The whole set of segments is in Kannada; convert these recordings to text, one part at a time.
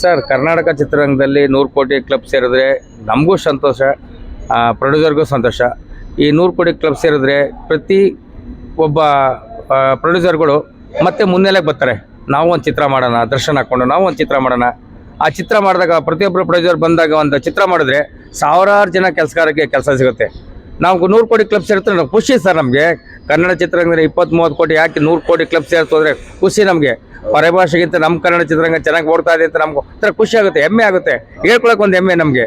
ಸರ್, ಕರ್ನಾಟಕ ಚಿತ್ರರಂಗದಲ್ಲಿ ನೂರು ಕೋಟಿ ಕ್ಲಬ್ ಸೇರಿದ್ರೆ ನಮಗೂ ಸಂತೋಷ ಪ್ರೊಡ್ಯೂಸರ್ಗೂ ಸಂತೋಷ. ಈ ನೂರು ಕೋಟಿ ಕ್ಲಬ್ ಸೇರಿದ್ರೆ ಪ್ರತಿ ಒಬ್ಬ ಪ್ರೊಡ್ಯೂಸರ್ಗಳು ಮತ್ತೆ ಮುನ್ನೆಲೆಗೆ ಬರ್ತಾರೆ. ನಾವು ಒಂದು ಚಿತ್ರ ಮಾಡೋಣ, ದರ್ಶನ ಹಾಕ್ಕೊಂಡು ನಾವು ಒಂದು ಚಿತ್ರ ಮಾಡೋಣ. ಆ ಚಿತ್ರ ಮಾಡಿದಾಗ ಪ್ರತಿಯೊಬ್ಬರು ಪ್ರೊಡ್ಯೂಸರ್ ಬಂದಾಗ ಒಂದು ಚಿತ್ರ ಮಾಡಿದ್ರೆ ಸಾವಿರಾರು ಜನ ಕೆಲಸಗಾರಕ್ಕೆ ಕೆಲಸ ಸಿಗುತ್ತೆ. ನಾವು ನೂರು ಕೋಟಿ ಕ್ಲಬ್ ಸೇರಿದ್ರೆ ನಾವು ಖುಷಿ ಸರ್ ನಮಗೆ. ಕನ್ನಡ ಚಿತ್ರರಂಗದಲ್ಲಿ ಇಪ್ಪತ್ತ್ ಮೂವತ್ತು ಕೋಟಿ ಯಾಕೆ ನೂರು ಕೋಟಿ ಕ್ಲಬ್ ಸೇರ್ತು ಹೋದ್ರೆ ಖುಷಿ ನಮಗೆ. ಪರಭಾಷೆಗಿಂತ ನಮ್ಮ ಕನ್ನಡ ಚಿತ್ರರಂಗ ಚೆನ್ನಾಗಿ ಓಡ್ತಾ ಇದೆ ಅಂತ ನಮ್ಗೆ ಒಂಥರ ಖುಷಿ ಆಗುತ್ತೆ ಹೆಮ್ಮೆ ಆಗುತ್ತೆ. ಹೇಳ್ಕೊಳಕ್ ಒಂದು ಹೆಮ್ಮೆ ನಮಗೆ.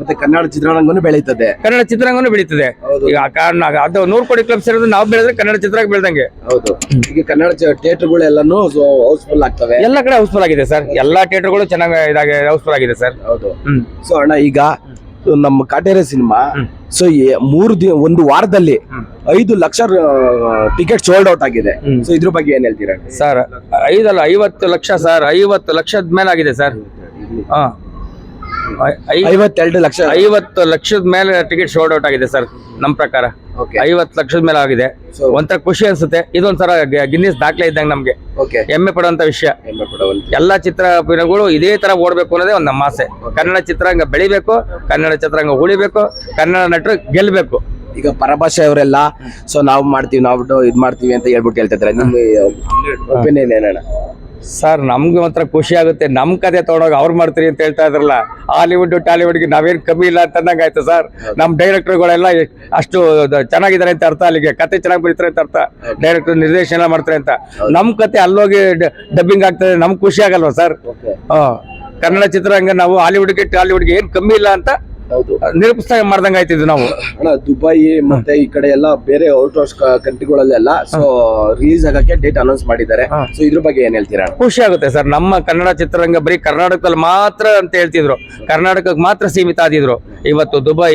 ಮತ್ತೆ ಕನ್ನಡ ಚಿತ್ರರಂಗನೂ ಬೆಳೀತದೆ. ಕನ್ನಡ ಚಿತ್ರರಂಗನೂ ಬೆಳೀತದೆ. ಈಗ ಆ ಕಾರಣ ಅದು ನೂರು ಕೋಟಿ ಕ್ಲಬ್ ಸೇರಿದ್ರೆ ನಾವು ಬೆಳೆದ್ರೆ ಕನ್ನಡ ಚಿತ್ರ ಬೆಳೆದಂಗೆ. ಹೌದು. ಈಗ ಕನ್ನಡ ಥಿಯೇಟರ್ಗಳೆಲ್ಲಾನು ಹೌಸ್ಫುಲ್ ಆಗ್ತವೆ. ಎಲ್ಲ ಕಡೆ ಹೌಸ್ಫುಲ್ ಆಗಿದೆ ಸರ್. ಎಲ್ಲಾ ಥಿಯೇಟರ್ಗಳು ಚೆನ್ನಾಗಿ ಇದಾಗಿ ಹೌಸ್ಫುಲ್ ಆಗಿದೆ ಸರ್. ಹೌದು. ಹ್ಮ್. ಸೊ ಅಣ್ಣ ಈಗ ನಮ್ಮ ಕಾಟೇರೆ ಸಿನಿಮಾ. ಸೊ ಮೂರು ದಿನ ಒಂದು ವಾರದಲ್ಲಿ. ಐದು ಲಕ್ಷ ಟಿಕೆಟ್ ಸೋಲ್ಡ್ ಔಟ್ ಆಗಿದೆ. ಸೊ ಇದ್ರ ಬಗ್ಗೆ ಏನ್ ಹೇಳ್ತೀರಾ ಸರ್ ಐದಲ್ಲ ಐವತ್ತು ಲಕ್ಷ ಸರ್ ಐವತ್ತು ಲಕ್ಷದ ಮೇಲೆ ಆಗಿದೆ ಸರ್ ಹಾ ಐ- ಐವತ್ತೆರಡು ಲಕ್ಷ. ಐವತ್ತು ಲಕ್ಷದ ಮೇಲೆ ಟಿಕೆಟ್ ಶೋರ್ಡ್ ಔಟ್ ಆಗಿದೆ ಸರ್ ನಮ್ಮ ಪ್ರಕಾರ. ಐವತ್ತು ಲಕ್ಷದ ಮೇಲೆ ಆಗಿದೆ. ಒಂಥರ ಖುಷಿ ಅನ್ಸುತ್ತೆ. ಇದೊಂಥರ ಗಿನ್ನಿಸ್ ದಾಖಲೆ ಇದ್ದಂಗೆ ನಮಗೆ. ಹೆಮ್ಮೆ ಪಡುವಂತ ವಿಷಯ. ಎಲ್ಲಾ ಚಿತ್ರಗಳು ಇದೇ ತರ ಓಡಬೇಕು ಅನ್ನೋದೇ ಒಂದು ನಮ್ಮ ಆಸೆ. ಕನ್ನಡ ಚಿತ್ರರಂಗ ಬೆಳಿಬೇಕು ಕನ್ನಡ ಚಿತ್ರರಂಗ ಉಳಿಬೇಕು ಕನ್ನಡ ನಟರು ಗೆಲ್ಬೇಕು. ಈಗ ಪರಭಾಷೆ ಅವರೆಲ್ಲ ಸೊ ನಾವು ಮಾಡ್ತೀವಿ ನಾವು ಇದ್ ಮಾಡ್ತೀವಿ ಅಂತ ಹೇಳ್ಬಿಟ್ಟು ಹೇಳ್ತಾ ಇದ್ದಾರೆ. ಒಪಿನಿಯನ್ ಏನಣ್ಣ ಸರ್ ನಮ್ಗೆ ಮಾತ್ರ ಖುಷಿ ಆಗುತ್ತೆ. ನಮ್ ಕತೆ ತೊಗೊಂಡೋಗಿ ಅವ್ರು ಮಾಡ್ತೀರಿ ಅಂತ ಹೇಳ್ತಾ ಇದ್ರಲ್ಲ ಹಾಲಿವುಡ್ ಟಾಲಿವುಡ್ಗೆ ನಾವೇನ್ ಕಮ್ಮಿ ಇಲ್ಲ ಅಂತ ಅಂದಂಗೆ ಆಯ್ತು ಸರ್. ನಮ್ ಡೈರೆಕ್ಟರ್ಗಳೆಲ್ಲ ಅಷ್ಟು ಚೆನ್ನಾಗಿದ್ದಾರೆ ಅಂತ ಅರ್ಥ ಅಲ್ಲಿಗೆ. ಕತೆ ಚೆನ್ನಾಗಿ ಬರೀತಾರೆ ಅಂತ ಅರ್ಥ. ಡೈರೆಕ್ಟರ್ ನಿರ್ದೇಶನ ಮಾಡ್ತಾರೆ ಅಂತ. ನಮ್ ಕತೆ ಅಲ್ಲೋಗಿ ಡಬ್ಬಿಂಗ್ ಆಗ್ತದೆ ನಮ್ಗೆ ಖುಷಿ ಆಗಲ್ವಾ ಸರ್? ಕನ್ನಡ ಚಿತ್ರರಂಗ ನಾವು ಹಾಲಿವುಡ್ಗೆ ಟಾಲಿವುಡ್ಗೆ ಏನ್ ಕಮ್ಮಿ ಇಲ್ಲ ಅಂತ ಹೌದು. ಮಾಡ್ದಂಗ ಮಾಡ್ದಂಗೆ ಆಯ್ತಿದ್ವಿ ನಾವು. ಅಣ್ಣ ದುಬೈ ಮತ್ತೆ ಈ ಕಡೆ ಎಲ್ಲ ಬೇರೆ ಔಟ್ ಆಫ್ ಕಂಟ್ರಿಗಳಲ್ಲೆಲ್ಲ ಸೊ ರಿಲೀಸ್ ಆಗಕ್ಕೆ ಡೇಟ್ ಅನೌನ್ಸ್ ಮಾಡಿದ್ದಾರೆ. ಸೊ ಇದ್ರ ಬಗ್ಗೆ ಏನ್ ಹೇಳ್ತೀರಾ ಖುಷಿ ಆಗುತ್ತೆ ಸರ್. ನಮ್ಮ ಕನ್ನಡ ಚಿತ್ರರಂಗ ಬರೀ ಕರ್ನಾಟಕದಲ್ಲಿ ಮಾತ್ರ ಅಂತ ಹೇಳ್ತಿದ್ರು. ಕರ್ನಾಟಕಕ್ಕೆ ಮಾತ್ರ ಸೀಮಿತ ಆದಿದ್ರು. ಇವತ್ತು ದುಬೈ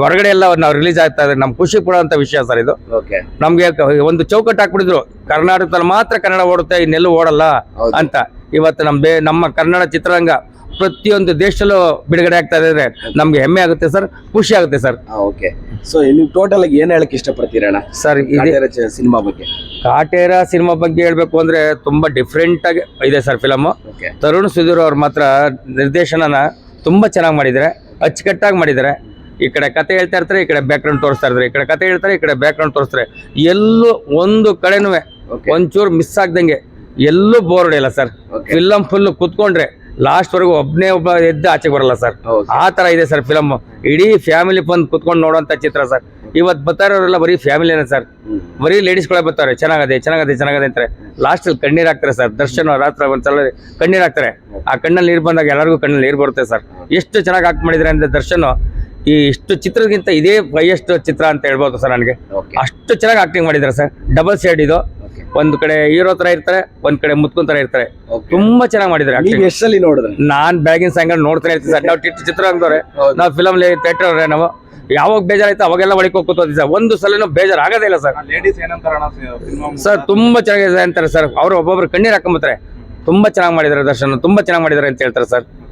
ಹೊರಗಡೆ ಎಲ್ಲ ನಾವು ರಿಲೀಸ್ ಆಗ್ತಾ ಇದ್ರೆ ನಮ್ ಖುಷಿ ಪಡುವಂತ ವಿಷಯ ಸರ್ ಇದು. ಓಕೆ ನಮ್ಗೆ ಒಂದು ಚೌಕಟ್ಟು ಹಾಕ್ಬಿಟ್ಟಿದ್ರು. ಕರ್ನಾಟಕದಲ್ಲಿ ಮಾತ್ರ ಕನ್ನಡ ಓಡುತ್ತೆ ಇನ್ನೆಲ್ಲೂ ಓಡಲ್ಲ ಅಂತ. ಇವತ್ತು ನಮ್ ಬೇ ನಮ್ಮ ಕನ್ನಡ ಚಿತ್ರರಂಗ ಪ್ರತಿಯೊಂದು ದೇಶದಲ್ಲೂ ಬಿಡುಗಡೆ ಆಗ್ತಾ ಇದೆ ನಮ್ಗೆ ಹೆಮ್ಮೆ ಆಗುತ್ತೆ ಸರ್ ಖುಷಿ ಆಗುತ್ತೆ ಸರ್. ಓಕೆ ಸೊ ನೀವು ಟೋಟಲ್ ಆಗಿ ಏನ್ ಹೇಳಕ್ ಇಷ್ಟಪಡ್ತೀರಣ ಸರ್ ಸಿನಿಮಾ ಬಗ್ಗೆ. ಕಾಟೇರ ಸಿನಿಮಾ ಬಗ್ಗೆ ಹೇಳ್ಬೇಕು ಅಂದ್ರೆ ತುಂಬಾ ಡಿಫ್ರೆಂಟ್ ಆಗಿ ಇದೆ ಸರ್ ಫಿಲಮ್ ತರುಣ್ ಸುಧೀರ್ ಅವ್ರ ಮಾತ್ರ ನಿರ್ದೇಶನನ ತುಂಬಾ ಚೆನ್ನಾಗಿ ಮಾಡಿದ್ದಾರೆ ಅಚ್ಚುಕಟ್ಟಾಗಿ ಮಾಡಿದ್ದಾರೆ ಈ ಕಡೆ ಕತೆ ಹೇಳ್ತಾ ಇರ್ತಾರೆ ಈ ಕಡೆ ಬ್ಯಾಕ್ಗ್ರೌಂಡ್ ತೋರಿಸ್ತಾ ಇರ್ತಾರೆ. ಈ ಕಡೆ ಕತೆ ಹೇಳ್ತಾರೆ ಈ ಕಡೆ ಬ್ಯಾಕ್ಗ್ರೌಂಡ್ ತೋರಿಸ್ತಾರೆ. ಎಲ್ಲೂ ಒಂದು ಕಡೆನೂ ಒಂಚೂರು ಮಿಸ್ ಆಗ್ದಂಗೆ ಎಲ್ಲೂ ಬೋರ್ಡ್ ಇಲ್ಲ ಸರ್. ಫಿಲಮ್ ಫುಲ್ ಕುತ್ಕೊಂಡ್ರೆ ಲಾಸ್ಟ್ ವರೆಗೂ ಒಬ್ಬನೇ ಒಬ್ಬ ಎದ್ದು ಆಚೆಗೆ ಬರಲ್ಲ ಸರ್ ಆ ತರ ಇದೆ ಸರ್ ಫಿಲಮ್ ಇಡೀ ಫ್ಯಾಮಿಲಿ ಬಂದು ಕುತ್ಕೊಂಡು ನೋಡುವಂತ ಚಿತ್ರ ಸರ್ ಇವತ್ತು ಬರ್ತಾರೋರೆಲ್ಲ ಬರೀ ಫ್ಯಾಮಿಲಿನೇ ಸರ್ ಬರೀ ಲೇಡೀಸ್ಗಳೇ ಬರ್ತಾರೆ. ಚೆನ್ನಾಗದೆ ಚೆನ್ನಾಗದೆ ಚೆನ್ನಾಗದೆ ಅಂತಾರೆ. ಲಾಸ್ಟಲ್ಲಿ ಕಣ್ಣೀರು ಕಣ್ಣೀರ್ ಹಾಕ್ತಾರೆ ಸರ್ ದರ್ಶನ ರಾತ್ರಿ ಒಂದ್ಸಲ ಕಣ್ಣೀರು ಹಾಕ್ತಾರೆ. ಆ ಕಣ್ಣಲ್ಲಿ ನೀರು ಬಂದಾಗ ಎಲ್ಲರಿಗೂ ಕಣ್ಣಲ್ಲಿ ನೀರು ಬರುತ್ತೆ ಸರ್ ಎಷ್ಟು ಚೆನ್ನಾಗಿ ಆಕ್ಟ್ ಮಾಡಿದ್ರೆ ಅಂದರೆ ದರ್ಶನ್ ಈ ಇಷ್ಟು ಚಿತ್ರಕ್ಕಿಂತ ಇದೇ ಹೈಯೆಸ್ಟ್ ಚಿತ್ರ ಅಂತ ಹೇಳ್ಬೋದು ಸರ್ ನನಗೆ. ಅಷ್ಟು ಚೆನ್ನಾಗಿ ಆಕ್ಟಿಂಗ್ ಮಾಡಿದ್ದಾರೆ ಸರ್ ಡಬಲ್ ಶೇಡ್ ಇದು. ಒಂದ್ ಕಡೆ ಹೀರೋ ತರ ಇರ್ತಾರೆ ಒಂದ್ ಕಡೆ ಮುತ್ಕೊಂತರ ತರ ಇರ್ತಾರೆ. ತುಂಬಾ ಚೆನ್ನಾಗಿ ಮಾಡಿದ್ರೆ ನೀವು. ಎಷ್ಟಲ್ಲಿ ನೋಡಿದ್ರಿ? ನಾನ್ ಬ್ಯಾಗಿನ ಸಾಯಂಕಾಲ ನೋಡ್ತಾನೆ ಇರ್ತೀನಿ ಸರ್. ನಾವು ಚಿತ್ರರಂಗದವ್ರೆ. ನಾವು ಫಿಲಮ್ ಥಿಯೇಟರ್ ನಾವು. ಯಾವಾಗ ಬೇಜಾರಾಯ್ತು ಅವಾಗೆಲ್ಲ ಒಳಗೆ ಹೋಗ್ಕೋತೀವಿ ಸರ್. ಒಂದು ಸಲನೂ ಬೇಜಾರು ಆಗೋದೇ ಇಲ್ಲ ಸರ್. ಸರ್ ತುಂಬಾ ಚೆನ್ನಾಗಿದೆ ಅಂತಾರೆ ಸರ್. ಅವ್ರು ಒಬ್ಬೊಬ್ರು ಕಣ್ಣೀರ್ ಹಾಕೊಂಬತ್ತಾರೆ ತುಂಬಾ ಚೆನ್ನಾಗಿ ಮಾಡಿದ್ದಾರೆ ದರ್ಶನ. ತುಂಬಾ ಚೆನ್ನಾಗಿ ಮಾಡಿದ್ದಾರೆ ಅಂತ ಹೇಳ್ತಾರೆ ಸರ್.